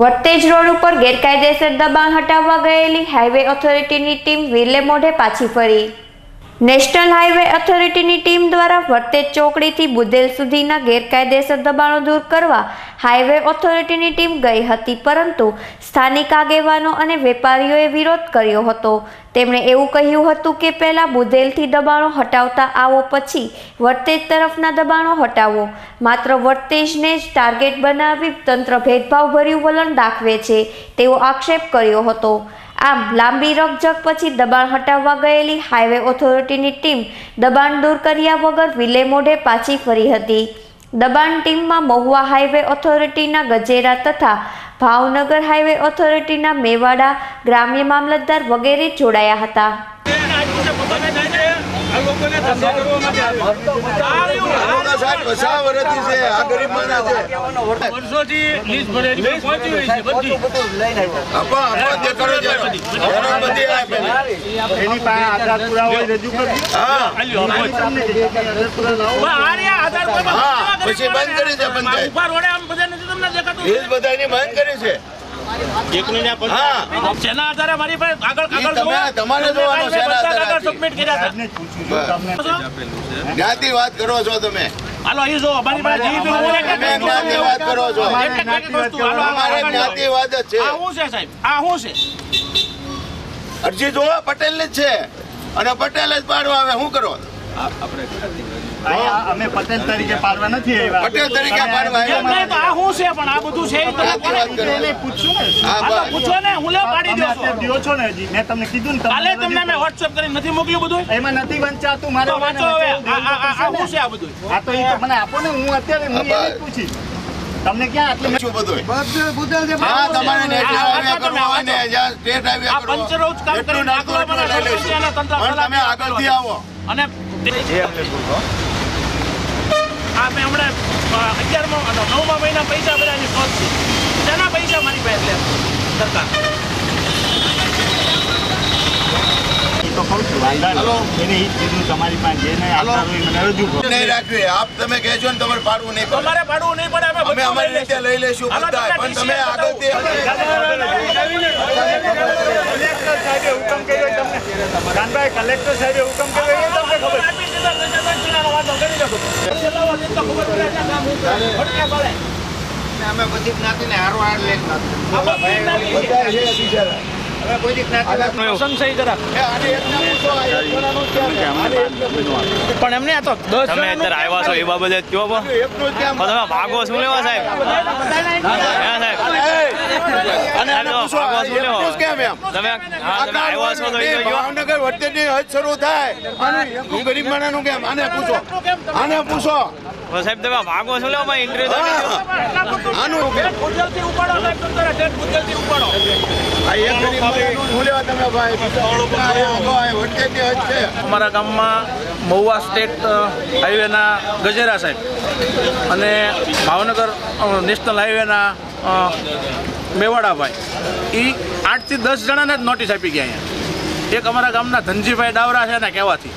વટેજ road ઉપર ગેરકાયદેસર દબાણ હટાવવા ગયેલી હાઈવે ઓથોરિટીની ટીમ વિરલે મોઢે પાછી ફરી. નેશનલ હાઈવે ઓથોરિટીની ટીમ દ્વારા વર્તેજ ચોકડીથી બુદેલ સુધીના ગેરકાયદેસર દબાણો દૂર કરવા હાઈવે ઓથોરિટીની ટીમ ગઈ હતી, પરંતુ સ્થાનિક આગેવાનો અને વેપારીઓએ વિરોધ કર્યો હતો. તેમણે એવું કહ્યું હતું કે પહેલા બુદેલથી દબાણો હટાવતા આવો પછી વર્તેજ તરફના દબાણો હટાવો. માત્ર વર્તેજને જ ટાર્ગેટ બનાવી તંત્ર ભેદભાવભર્યું વલણ દાખવે છે તેવો આક્ષેપ કર્યો હતો. આમ લાંબી રકઝક પછી દબાણ હટાવવા ગયેલી હાઈવે ઓથોરિટીની ટીમ દબાણ દૂર કર્યા વગર વિલે મોઢે પાછી ફરી હતી. દબાણ ટીમમાં મહુવા હાઈવે ઓથોરિટીના ગજેરા તથા ભાવનગર હાઈવે ઓથોરિટીના મેવાડા ગ્રામ્ય મામલતદાર વગેરે જોડાયા હતા. લોકોના છે છે. વર્ષોથી લીઝ ભરેલી પહોંચી હોય છે બધી. એની પાસે આધાર પુરાવો રજૂ કરી. પછી બંધ કરી આમ બધા નથી તમને દેખાતું? બંધ કરી છે. જેના આધારે મારી પાસે આગળ આગળ તમારે જોવાનું કર્યા જ્ઞાતિ વાત કરો છો તમે. હાલો અહીં જો અમારી પાસે જ્ઞાતિ વાત કરો છો. અમારે જ્ઞાતિ વાત જ છે. આ શું છે સાહેબ? આ શું છે? અરજી જોવા પટેલની જ છે. અને પટેલ જ પાડવા આવે. શું કરો? અમે પટેલ તરીકે પાડવા નથી આવ્યા. પટેલ તરીકે પાડવા આવ્યા. આ શું છે પણ આ બધું છે તમે કરો ને. હા બસ પૂછો ને હું લે પાડી તમે દો છો ને હજી. મેં તમને કીધું ને કાલે તમને તમને મેં વોટ્સએપ કરીને નથી મોકલ્યું બધું એમાં નથી વંચાતું મારે વાંચો હવે. આ આ- આ છે આ બધું આ તો એ તો મને આપો ને હું અત્યારે હું એને તમને ક્યાં આટલી શું બધું હા તમારે નેશનલ હાઈવે કરવો હોય ને જ્યાં સ્ટેટ હાઈવે આ કરવો પંચરોજ કામ કરી નાખો પણ તમે આગળથી આવો. અને તે- આ મેં હમણાં અગિયારમાં નવમા મહિના પૈસા ભર્યા છે. તેના પૈસા મારી પાસે લે? સરકાર ઈ તો કહું છું વાંધા. એને ઈ કીધું તમારી પાસે જે નહીં હોય મને રજૂ કરો નહીં રાખવી આપ તમે કહેજો ને તમારે પાડવું નહીં પડે તમારે ભાડું નહીં પડે અમે અમે અમારી રીતે લઈ લઈશું બધા પણ તમે આગળથી કલેક્ટર સાહેબે હુકમ કર્યો તમને કાનભાઈ કલેક્ટર સાહેબે હુકમ કર્યો એ તમને ખબર. અમે બધી જ્ઞાતિને હારો હાર લેખ આ પણ એમને આ તો દસ તમે અત્યારે આવ્યા છો એ બાબતે જ કયો પણ તમે ભાગો શું લેવા સાહેબ? ભાવનગર વચ્ચેની હદ શરૂ થાય. હું ગરીબ માણસનું કેમ? આને પૂછો. આને પૂછો. સાહેબ તમે ભાગો છો લેવા? ઇન્ટરવ્યુ આનું ઉપાડો સાહેબ ઉપાડો. અમારા ગામમાં મહુવા સ્ટેટ હાઈવેના ગજેરા સાહેબ અને ભાવનગર નેશનલ હાઈવેના મેવાડાભાઈ. એ આઠથી દસ જણાને જ નોટિસ આપી ગયા અહીંયા. એક અમારા ગામના ધનજીભાઈ ડાવરા છે એના કહેવાથી.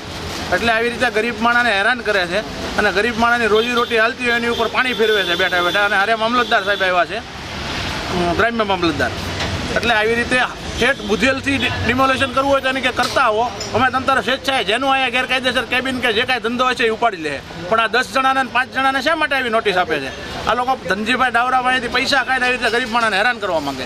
એટલે આવી રીતે ગરીબ માણાને હેરાન કરે છે અને ગરીબ માણાની રોજી રોટી હાલતી હોય એની ઉપર પાણી ફેરવે છે બેઠા બેઠા. અને હારે મામલતદાર સાહેબ આવ્યા છે. ગ્રામ્ય મામલતદાર. એટલે આવી રીતે ઠેઠ બુધેલથી ડિમોલેશન કરવું હોય તો એની કે કરતા હો. અમે તંત્ર સ્વેચ્છાએ જેનું અહીંયા ગેરકાયદેસર કેબિન કે જે કાંઈ ધંધો હોય છે એ ઉપાડી લે. પણ આ દસ જણાને પાંચ જણાને શા માટે આવી નોટિસ આપે છે? આ લોકો ધનજીભાઈ ડાવરા પાસેથી પૈસા ને આવી રીતે ગરીબ માણસને હેરાન કરવા માંગે.